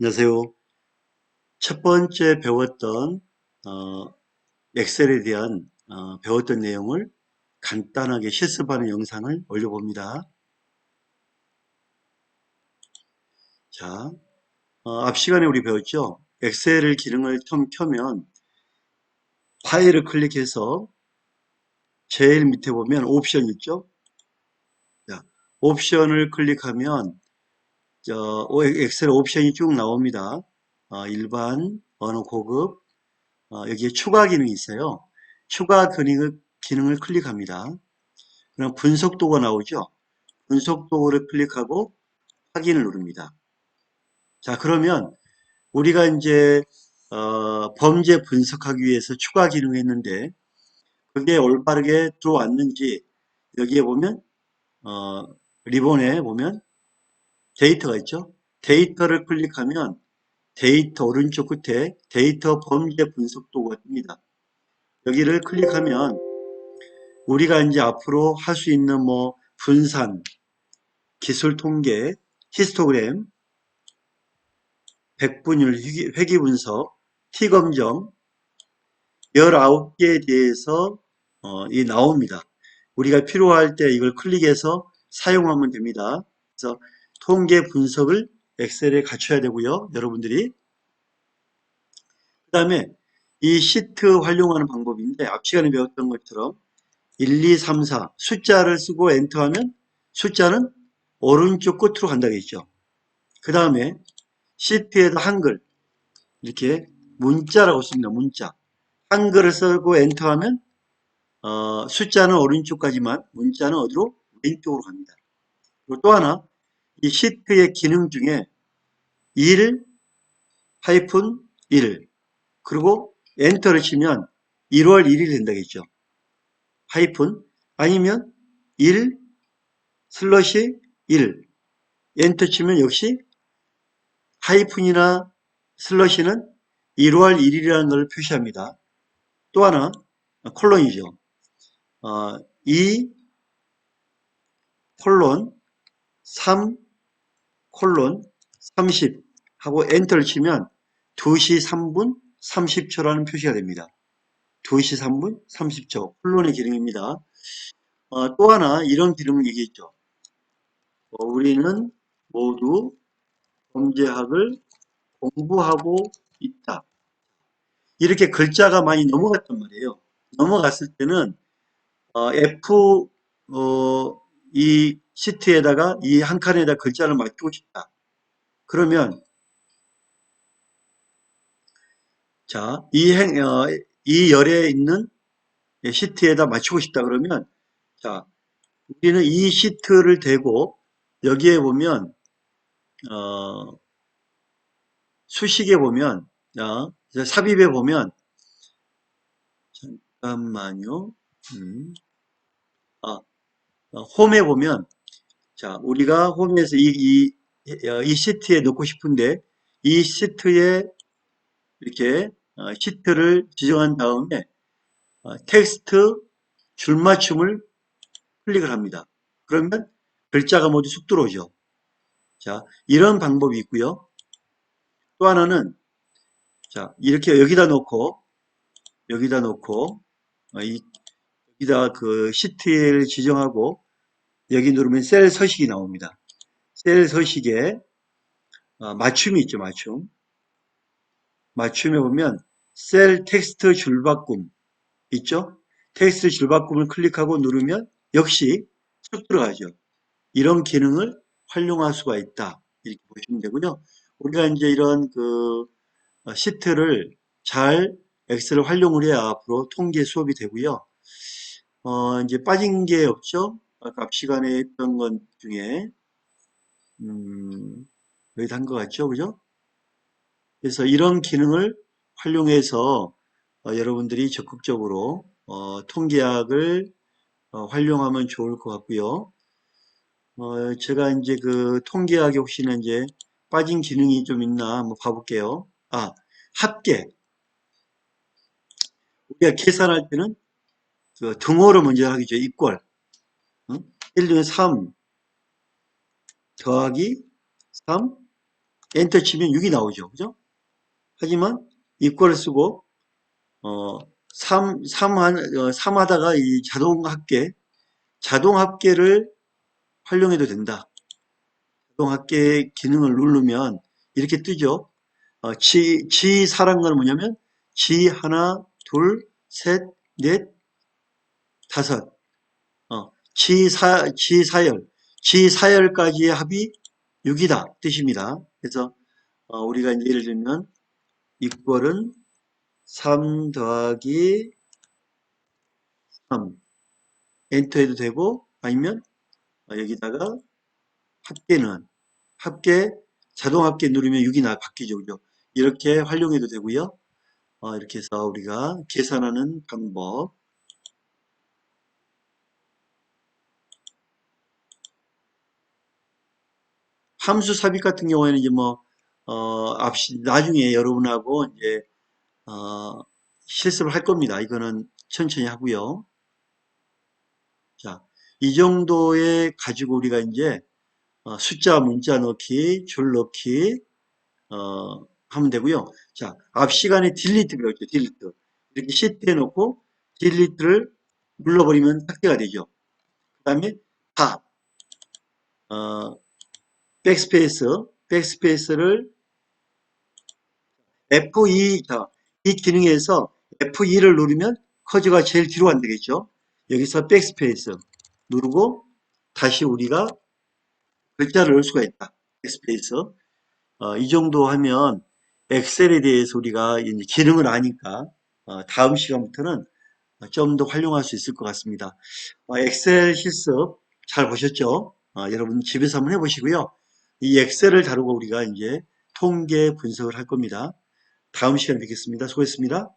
안녕하세요. 첫 번째 배웠던 어, 엑셀에 대한 어, 배웠던 내용을 간단하게 실습하는 영상을 올려봅니다. 자, 어, 앞 시간에 우리 배웠죠? 엑셀을 기능을 켜- 켜면 파일을 클릭해서 제일 밑에 보면 옵션 있죠? 자, 옵션을 클릭하면 저, 오- 엑셀 옵션이 쭉 나옵니다. 어, 일반, 어느 고급, 어, 여기에 추가 기능이 있어요. 추가 기능을, 기능을 클릭합니다. 그럼 분석도가 나오죠. 분석도를 클릭하고 확인을 누릅니다. 자 그러면 우리가 이제 어, 범죄 분석하기 위해서 추가 기능을 했는데 그게 올바르게 들어왔는지 여기에 보면 어, 리본에 보면 데이터가 있죠. 데이터를 클릭하면 데이터 오른쪽 끝에 데이터 범죄 분석도가 뜹니다. 여기를 클릭하면 우리가 이제 앞으로 할 수 있는 뭐 분산, 기술 통계, 히스토그램, 백분율, 회귀, 분석, T검정 19개에 대해서 어, 이 나옵니다. 우리가 필요할 때 이걸 클릭해서 사용하면 됩니다. 그래서 통계 분석을 엑셀에 갖춰야 되고요. 여러분들이 그 다음에 이 시트 활용하는 방법인데 앞 시간에 배웠던 것처럼 1, 2, 3, 4 숫자를 쓰고 엔터하면 숫자는 오른쪽 끝으로 간다겠죠. 그 다음에 시트에다 한글 이렇게 문자라고 씁니다. 문자. 한글을 쓰고 엔터하면 어, 숫자는 오른쪽까지만 문자는 어디로? 왼쪽으로 갑니다. 그리고 또 하나 이 시트의 기능 중에 1 하이픈 1 그리고 엔터를 치면 1월 1일 된다겠죠. 하이픈 아니면 1 슬러시 1 엔터 치면 역시 하이픈이나 슬러시는 1월 1일이라는 걸 표시합니다. 또 하나 콜론이죠. 어, 2 콜론 3 콜론 30 하고 엔터를 치면 2시 3분 30초라는 표시가 됩니다. 2시 3분 30초 콜론의 기능입니다. 어, 또 하나 이런 기능을 얘기했죠. 어, 우리는 모두 범죄학을 공부하고 있다. 이렇게 글자가 많이 넘어갔단 말이에요. 넘어갔을 때는 어, F 어, 이 시트에다가 이 한 칸에다 글자를 맞추고 싶다. 그러면 자, 이 행, 어, 이 열에 있는 시트에다 맞추고 싶다 그러면 자, 우리는 이 시트를 대고 여기에 보면 어, 수식에 보면 자, 삽입에 보면 잠깐만요. 음. 아, 어, 홈에 보면 자, 우리가 홈에서 이, 이, 어, 이 시트에 넣고 싶은데 이 시트에 이렇게 어, 시트를 지정한 다음에 어, 텍스트 줄맞춤을 클릭을 합니다. 그러면 글자가 모두 쑥 들어오죠. 자, 이런 방법이 있고요. 또 하나는 자, 이렇게 여기다 놓고 여기다 놓고 어, 이, 여기다 그 시트를 지정하고 여기 누르면 셀 서식이 나옵니다. 셀 서식에 어, 맞춤이 있죠, 맞춤. 맞춤에 보면 셀 텍스트 줄바꿈 있죠? 텍스트 줄바꿈을 클릭하고 누르면 역시 쭉 들어가죠. 이런 기능을 활용할 수가 있다. 이렇게 보시면 되고요. 우리가 이제 이런 그 어, 시트를 잘 엑셀을 활용을 해야 앞으로 통계 수업이 되고요. 어, 이제 빠진 게 없죠? 앞 시간에 했던 것 중에, 음, 여기다 한것 같죠? 그죠? 그래서 이런 기능을 활용해서 어, 여러분들이 적극적으로 어, 통계학을 어, 활용하면 좋을 것 같고요. 어, 제가 이제 그 통계학에 혹시나 이제 빠진 기능이 좀 있나 한번 봐볼게요. 아, 합계. 우리가 계산할 때는 그 등호를 먼저 하기죠. 이꼴. 응? 1 중에 3 더하기 3 엔터 치면 6이 나오죠. 그죠? 하지만 이퀄을 쓰고 어, 3, 3, 한, 어, 3 하다가 이 자동 합계, 자동 합계를 활용해도 된다. 자동 합계 기능을 누르면 이렇게 뜨죠. 어, 지, 지건 뭐냐면 지 하나, 둘, 셋, 넷, 다섯. 어, 지사, 지사열, 지사열까지의 합이 6이다 뜻입니다. 그래서 어, 우리가 예를 들면 이꼴은 3 더하기 3 엔터 해도 되고 아니면 어, 여기다가 합계는 합계 자동 합계 누르면 6이 나 바뀌죠. 그죠? 이렇게 활용해도 되고요. 어, 이렇게 해서 우리가 계산하는 방법 함수 삽입 같은 경우에는 이제 뭐, 어, 앞시, 나중에 여러분하고 이제, 어, 실습을 할 겁니다. 이거는 천천히 하고요. 자, 이 정도에 가지고 우리가 이제, 어, 숫자, 문자 넣기, 줄 넣기, 어, 하면 되고요. 자, 앞 시간에 딜리트 그랬죠. 딜리트. 이렇게 시트에 놓고 딜리트를 눌러버리면 삭제가 되죠. 그 다음에 다, 어, 백스페이스, 백스페이스를 F2, 자, 이 기능에서 F2를 누르면 커즈가 제일 뒤로 안 되겠죠. 여기서 백스페이스 누르고 다시 우리가 글자를 넣을 수가 있다. 백스페이스. 어, 이 정도 하면 엑셀에 대해서 우리가 기능을 아니까 어, 다음 시간부터는 좀 더 활용할 수 있을 것 같습니다. 어, 엑셀 실습 잘 보셨죠? 어, 여러분 집에서 한번 해보시고요. 이 엑셀을 다루고 우리가 이제 통계 분석을 할 겁니다. 다음 시간에 뵙겠습니다. 수고했습니다.